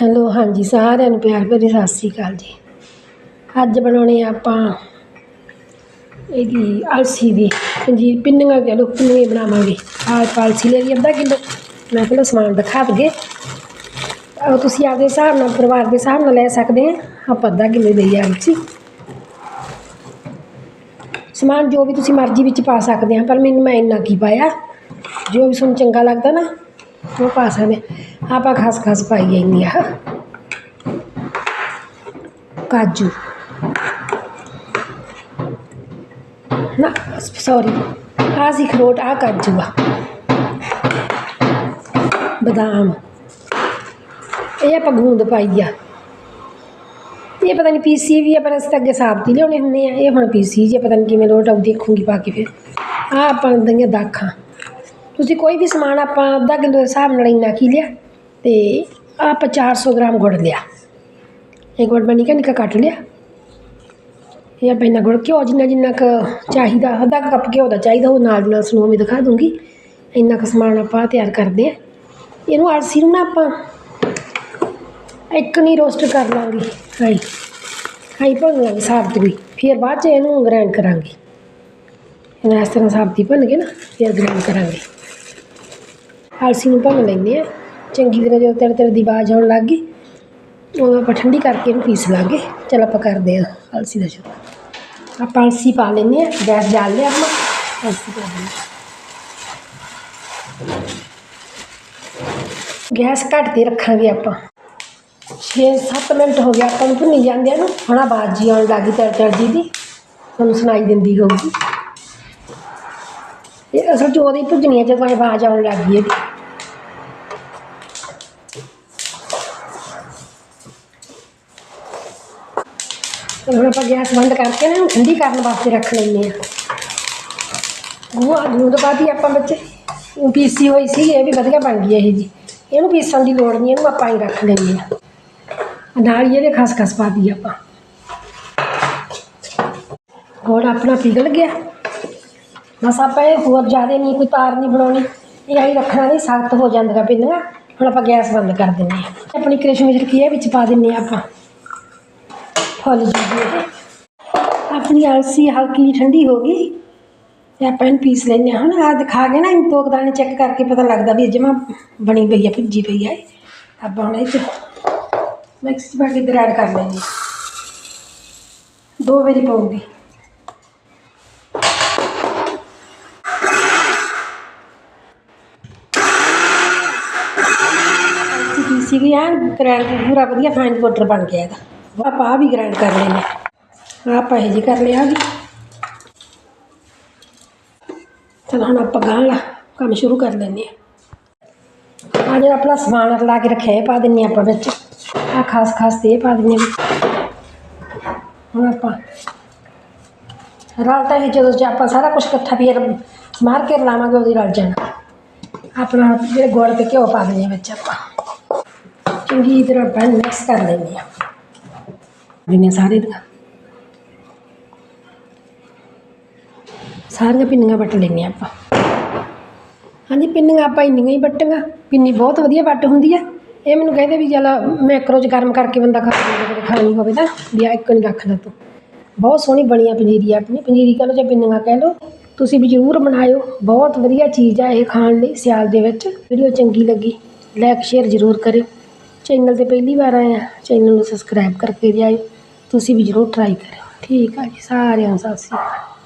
Hello, ਹਾਂਜੀ, ਸਾਰਿਆਂ ਨੂੰ ਪਿਆਰ ਭਰੀ ਸਤਿ ਸ਼੍ਰੀ ਅਕਾਲ ਜੀ। ਅੱਜ ਬਣਾਉਣੇ ਆਪਾਂ ਇਹਦੀ ਅਲਸੀ ਦੀ ਜੀ ਪਿੰਨੀਆਂ ਕਹਿ ਲਓ ਪਿੰਨੀਆਂ ਬਣਾਵਾਂਗੇ। ਆਹ ਪਾਲਸੀ ਲੈ ਲਈ, ਅੱਧਾ ਕਿਲੋ। ਮੈਂ ਪਹਿਲਾਂ ਸਮਾਨ ਦਿਖਾ ਦਗੇ ਉਹ ਤੁਸੀਂ ਆਪਦੇ ਹਿਸਾਬ ਨਾਲ, ਪਰਿਵਾਰ ਦੇ ਹਿਸਾਬ ਨਾਲ ਲੈ ਸਕਦੇ ਆ। ਆਪਾਂ ਅੱਧਾ ਕਿਲੋ ਲਈ ਆ ਅਲਸੀ। ਸਮਾਨ ਜੋ ਵੀ ਤੁਸੀਂ ਮਰਜ਼ੀ ਵਿੱਚ ਪਾ ਸਕਦੇ ਆ, ਪਰ ਮੈਨੂੰ ਮੈਂ ਇੰਨਾ ਕੀ ਪਾਇਆ। ਜੋ ਵੀ ਤੁਹਾਨੂੰ ਚੰਗਾ ਲੱਗਦਾ ਨਾ ਉਹ ਪਾ ਸਕਦੇ ਹਾਂ। ਆਪਾਂ ਖਸ ਖਸ ਪਾਈ ਇੰਨੀ ਆ ਕਾਜੂ। ਨਾ ਸੌਰੀ ਆ ਸੀ ਖਰੋਟ ਆ ਕਾਜੂ ਆ। ਬਦਾਮ। ਇਹ ਆਪਾਂ ਗੂੰਦ ਪਾਈ ਆ। ਇਹ ਪਤਾ ਨਹੀਂ ਪੀਸੀ ਵੀ ਆ, ਪਰ ਅਸੀਂ ਤਾਂ ਅੱਗੇ ਸਾਬਤ ਹੀ ਲਿਆਉਣੇ ਹੁੰਦੇ ਆ। ਇਹ ਹੁਣ ਪੀਸੀ ਜੇ, ਪਤਾ ਨਹੀਂ ਕਿਵੇਂ ਲੋਟ ਆਉ ਦੇਖੂੰਗੀ ਪਾ ਕੇ ਫਿਰ। ਆ ਆਪਾਂ ਦਈਆਂ ਦਾਖਾਂ। ਤੁਸੀਂ ਕੋਈ ਵੀ ਸਮਾਨ ਆਪਾਂ ਅੱਧਾ ਕਿਲੋ ਦੇ ਹਿਸਾਬ ਨਾਲ ਇੰਨਾ ਕੀ ਲਿਆ? ਅਤੇ ਆਪਾਂ ਚਾਰ ਸੌ ਗ੍ਰਾਮ ਗੁੜ ਲਿਆ। ਇਹ ਗੁੜ ਮੈਂ ਨਿੱਕਾ ਨਿੱਕਾ ਕੱਟ ਲਿਆ। ਇਹ ਆਪਾਂ ਇੰਨਾ ਗੁੜ ਘਿਓ ਜਿੰਨਾ ਜਿੰਨਾ ਕੁ ਚਾਹੀਦਾ, ਅੱਧਾ ਕੱਪ ਘਿਓ ਦਾ ਚਾਹੀਦਾ, ਉਹ ਨਾਲ ਦੀ ਨਾਲ ਸਨੋ ਮੈਂ ਦਿਖਾ ਦੂੰਗੀ। ਇੰਨਾ ਕੁ ਸਮਾਨ ਆਪਾਂ ਤਿਆਰ ਕਰਦੇ ਆ ਇਹਨੂੰ ਅਲਸੀ ਨੂੰ ਨਾ ਆਪਾਂ ਇੱਕ ਨਹੀਂ ਰੋਸਟ ਕਰ ਲਾਂਗੇ। ਹਾਈ ਹਾਈ ਭੁੰਨ ਲਾਂਗੇ ਸਾਬਤ ਵੀ। ਫਿਰ ਬਾਅਦ ਚ ਇਹਨੂੰ ਗ੍ਰਾਈਂਡ ਕਰਾਂਗੇ। ਇਹਨਾਂ ਇਸ ਤਰ੍ਹਾਂ ਸਾਬਤੀ ਭੁੰਨ ਕੇ ਨਾ, ਫਿਰ ਗ੍ਰਾਈਂਡ ਕਰਾਂਗੇ। ਅਲਸੀ ਨੂੰ ਭੁੰਨ ਲੈਂਦੇ ਹਾਂ ਚੰਗੀ ਤਰ੍ਹਾਂ ਜਦੋਂ ਤੇਰੇ ਤੇਰੇ ਦੀ ਆਵਾਜ਼ ਆਉਣ ਲੱਗ ਗਈ, ਉਦੋਂ ਆਪਾਂ ਠੰਡੀ ਕਰਕੇ ਇਹਨੂੰ ਪੀਸ ਲਾਂਗੇ। ਚਲ ਆਪਾਂ ਕਰਦੇ ਹਾਂ ਅਲਸੀ ਦਾ ਸ਼ੁਰੂ ਆਪਾਂ ਅਲਸੀ ਪਾ ਲੈਂਦੇ ਹਾਂ, ਗੈਸ ਜਾਲ ਲਿਆ ਆਪਾਂ, ਅਲਸੀ ਪਾ ਦਿੰਦੇ ਗੈਸ ਘੱਟ ਤੇ ਰੱਖਾਂਗੇ ਆਪਾਂ। 6-7 ਮਿੰਟ ਹੋ ਗਿਆ ਆਪਾਂ ਨੂੰ ਭੁੰਨੀ ਜਾਂਦੇ ਨੂੰ। ਹੁਣ ਆਵਾਜ਼ ਜੀ ਆਉਣ ਲੱਗੀ ਤੜ ਤੜ ਜੀ ਦੀ ਤੁਹਾਨੂੰ ਸੁਣਾਈ ਦਿੰਦੀ ਹੋਊਗੀ। ਇਹ ਅਸਲ 'ਚ ਉਹਦੀ ਭੁੱਜਣੀ ਹੈ ਕੋਈ ਆਵਾਜ਼ ਆਉਣ ਲੱਗ ਗਈ ਇਹਦੀ ਤੇ ਹੁਣ ਆਪਾਂ ਗੈਸ ਬੰਦ ਕਰਕੇ ਨਾ ਇਹਨੂੰ ਠੰਡੀ ਕਰਨ ਵਾਸਤੇ ਰੱਖ ਲੈਂਦੇ ਆ ਗੂਆ ਗੂੰਦ ਪਾਤੀ ਆਪਾਂ ਬੱਚੇ ਪੀਸੀ ਹੋਈ ਸੀ, ਇਹ ਵੀ ਵਧੀਆ ਬਣ ਗਈ ਇਹ ਜੀ। ਇਹਨੂੰ ਪੀਸਣ ਦੀ ਲੋੜ ਨਹੀਂ, ਇਹਨੂੰ ਆਪਾਂ ਹੀ ਰੱਖ ਲੈਂਦੇ ਆ ਨਾਲ ਹੀ ਇਹਦੇ ਖਸਖਸ ਪਾ ਦੀ ਆਪਾਂ। ਗੁੜ ਆਪਣਾ ਪਿਘਲ ਗਿਆ। ਬਸ ਆਪਾਂ ਇਹ ਹੋਰ ਜ਼ਿਆਦਾ ਨਹੀਂ, ਕੋਈ ਤਾਰ ਨਹੀਂ ਬਣਾਉਣੀ। ਇਹ ਆਹੀ ਰੱਖਣਾ ਨਹੀਂ, ਸਖਤ ਹੋ ਜਾਂਦੀਆਂ ਪਿੰਨੀਆਂ। ਹੁਣ ਆਪਾਂ ਗੈਸ ਬੰਦ ਕਰ ਦਿੰਦੇ ਹਾਂ। ਆਪਣੀ ਕ੍ਰਿਸ਼ਮਿਸ਼ ਰੱਖੀ ਹੈ ਵਿੱਚ ਪਾ ਦਿੰਦੇ ਹਾਂ ਆਪਾਂ। ਫੁੱਲ ਜੂਗੀ ਇਹ। ਆਪਣੀ ਅਲਸੀ ਹਲਕੀ ਜਿਹੀ ਠੰਡੀ ਹੋ ਗਈ। ਤੇ ਆਪਾਂ ਇਹਨੂੰ ਪੀਸ ਲੈਂਦੇ ਹਾਂ। ਹੁਣ ਆ ਦਿਖਾ ਕੇ ਨਾ, ਇਹਨੂੰ ਤੋਕ ਦਾਣੇ ਚੈੱਕ ਕਰਕੇ ਪਤਾ ਲੱਗਦਾ ਵੀ ਜਮਾ ਬਣੀ ਪਈ ਆ, ਭਿੱਜੀ ਪਈ ਆ ਆਪਾਂ ਹੁਣ ਇਹ 'ਚ ਮਿਕਸ 'ਚ ਪਾ ਕੇ ਗ੍ਰਾਈਂਡ ਕਰ ਲੈਂਦੇ ਦੋ ਵਾਰੀ ਪਾਉਂਗੀ ਸੀਗੀ ਐਨ ਗ੍ਰਾਈਂਡ ਪੂਰਾ ਵਧੀਆ ਫਾਈਨ ਪਾਊਡਰ ਬਣ ਗਿਆ ਇਹਦਾ। ਆਪਾਂ ਆਹ ਵੀ ਗ੍ਰਾਈਂਡ ਕਰ ਲੈਂਦੇ ਹਾਂ। ਆਪਾਂ ਇਹ ਜੀ ਕਰ ਲਿਆ ਵੀ। ਚਲ ਹੁਣ ਆਪਾਂ ਗਾਂ ਲਾ ਕੰਮ ਸ਼ੁਰੂ ਕਰ ਲੈਂਦੇ ਹਾਂ। ਆ ਜਿਹੜਾ ਆਪਣਾ ਸਮਾਨ ਰਲਾ ਕੇ ਰੱਖਿਆ, ਇਹ ਪਾ ਦਿੰਨੇ ਆਪਾਂ ਵਿੱਚ। ਆ ਖਾਸ ਖਾਸ ਤੇ ਇਹ ਪਾ ਦਿੰਨੇ ਵਿੱਚ ਹੁਣ ਆਪਾਂ ਰਲਤਾ ਇਹ ਜਦੋਂ ਜੇ ਆਪਾਂ ਸਾਰਾ ਕੁਝ ਇਕੱਠਾ ਫਿਰ ਮਾਰ ਕੇ ਰਲਾਵਾਂਗੇ, ਉਹਦੀ ਰਲ ਜਾਣਾ। ਆਪਣਾ ਜਿਹੜੇ ਗੁੜ ਤੇ ਘਿਓ ਪਾ ਦਿੰਨੇ ਵਿੱਚ ਆਪਾਂ। ਚੰਗੀ ਤਰ੍ਹਾਂ ਪੈਨ ਮਿਕਸ ਕਰ ਲੈਂਦੇ ਆ ਦਿਨੇ ਸਾਰੇ ਦੀਆਂ। ਸਾਰੀਆਂ ਪਿੰਨੀਆਂ ਵੱਟ ਲੈਂਦੇ ਹਾਂ ਆਪਾਂ। ਹਾਂਜੀ, ਪਿੰਨੀਆਂ ਆਪਾਂ ਇੰਨੀਆਂ ਹੀ ਵੱਟਾਂਗਾ ਪਿੰਨੀ ਬਹੁਤ ਵਧੀਆ ਵੱਟ ਹੁੰਦੀ ਆ। ਇਹ ਮੈਨੂੰ ਕਹਿੰਦੇ ਵੀ ਚੱਲ ਮੈਕਰੋ 'ਚ ਗਰਮ ਕਰਕੇ ਬੰਦਾ ਖਾ ਲੈਂਦਾ ਖਾਣੀ ਹੋਵੇ ਤਾਂ। ਵੀ ਆ ਇੱਕ ਨਹੀਂ ਰੱਖਦਾ ਤੂੰ। ਬਹੁਤ ਸੋਹਣੀ ਬਣੀ ਆ ਪੰਜੀਰੀ ਆਪਣੀ। ਪੰਜੀਰੀ ਕਹ ਲਓ ਜਾਂ ਪਿੰਨੀਆਂ ਕਹਿ ਲਓ। ਤੁਸੀਂ ਵੀ ਜ਼ਰੂਰ ਬਣਾਇਓ। ਬਹੁਤ ਵਧੀਆ ਚੀਜ਼ ਆ ਇਹ ਖਾਣ ਲਈ ਸਿਆਲ ਦੇ ਵਿੱਚ। ਵੀਡੀਓ ਚੰਗੀ ਲੱਗੀ ਲਾਈਕ ਸ਼ੇਅਰ ਜ਼ਰੂਰ ਕਰਿਓ। ਚੈਨਲ ਤੇ ਪਹਿਲੀ ਵਾਰ ਆਏ ਆ, ਚੈਨਲ ਨੂੰ ਸਬਸਕ੍ਰਾਈਬ ਕਰਕੇ ਜਾਇਓ ਤੁਸੀਂ ਵੀ ਜ਼ਰੂਰ ਟਰਾਈ ਕਰਿਓ। ਠੀਕ ਆ ਜੀ, ਸਾਰਿਆਂ ਨੂੰ ਸਤਿ ਸ਼੍ਰੀ ਅਕਾਲ।